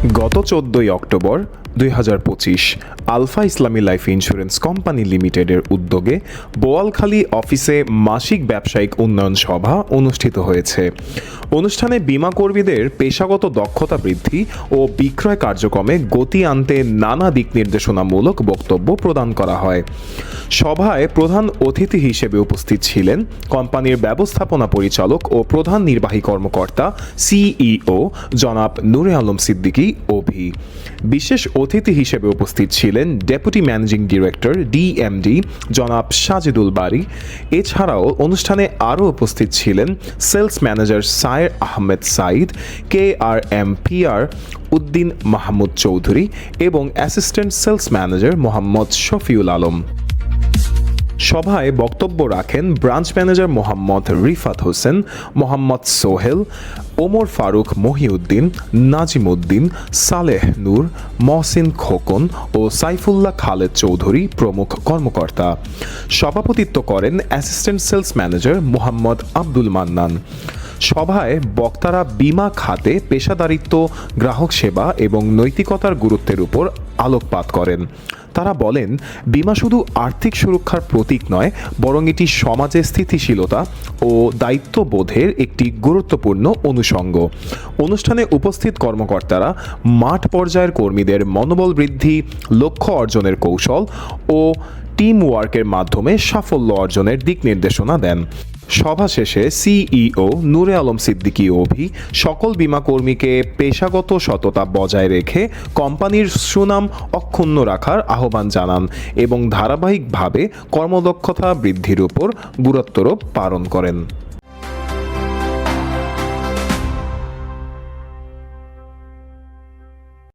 গত চোদ্দই অক্টোবর দুই হাজার পঁচিশ আলফা ইসলামী লাইফ ইন্স্যুরেন্স কোম্পানি লিমিটেডের উদ্যোগে বোয়ালখালী অফিসে মাসিক ব্যবসায়িক উন্নয়ন সভা অনুষ্ঠিত হয়েছে। অনুষ্ঠানে বীমা কর্মীদের পেশাগত দক্ষতা বৃদ্ধি ও বিক্রয় কার্যক্রমে গতি আনতে নানা দিক নির্দেশনামূলক বক্তব্য প্রদান করা হয়। সভায় প্রধান অতিথি হিসেবে উপস্থিত ছিলেন কোম্পানির ব্যবস্থাপনা পরিচালক ও প্রধান নির্বাহী কর্মকর্তা, সিইও জনাব নুরে আলম সিদ্দিকী ওভি বিশেষ অতিথি হিসেবে উপস্থিত ছিলেন ডেপুটি ম্যানেজিং ডিরেক্টর, ডিএমডি, জনাব সাজিদুল বারি। এছাড়াও অনুষ্ঠানে আরও উপস্থিত ছিলেন sales manager Sayer Ahmed Saeed K R M P R Uddin Mahmud Chowdhury এবং assistant sales manager Mohammad Shafiul Alam. সভায় বক্তব্য রাখেন ব্রাঞ্চ ম্যানেজার মোহাম্মদ রিফাত হোসেন, মোহাম্মদ সোহেল, ওমর ফারুক মহিউদ্দিন নাজিম উদ্দিন সালেহ নূর, মহসিন খোকন ও সাইফুল্লাহ খালেদ চৌধুরী প্রমুখ কর্মকর্তা। সভাপতিত্ব করেন assistant sales manager Mohammad Abdul Mannan. সভায় বক্তারা বিমা খাতে, পেশাদারিত্ব, গ্রাহক সেবা এবং নৈতিকতার গুরুত্বের উপর আলোকপাত করেন। তারা বলেন, বিমা শুধু আর্থিক সুরক্ষার প্রতীক নয়, বরং এটি সমাজে স্থিতিশীলতা ও দায়িত্ববোধের একটি গুরুত্বপূর্ণ অনুষঙ্গ। অনুষ্ঠানে উপস্থিত কর্মকর্তারা মাঠ পর্যায়ের কর্মীদের মনোবল বৃদ্ধি, লক্ষ্য অর্জনের কৌশল ও টিম ওয়ার্কের মাধ্যমে সাফল্য অর্জনের দিক নির্দেশনা দেন। সভা শেষে C E O Nure Alam Siddiqui অভি সকল বীমা কর্মীকে পেশাগত সততা বজায় রেখে কোম্পানির সুনাম অক্ষুণ্ণ রাখার আহ্বান জানান এবং ধারাবাহিকভাবে কর্মদক্ষতা বৃদ্ধির উপর গুরুত্বারোপ পালন করেন।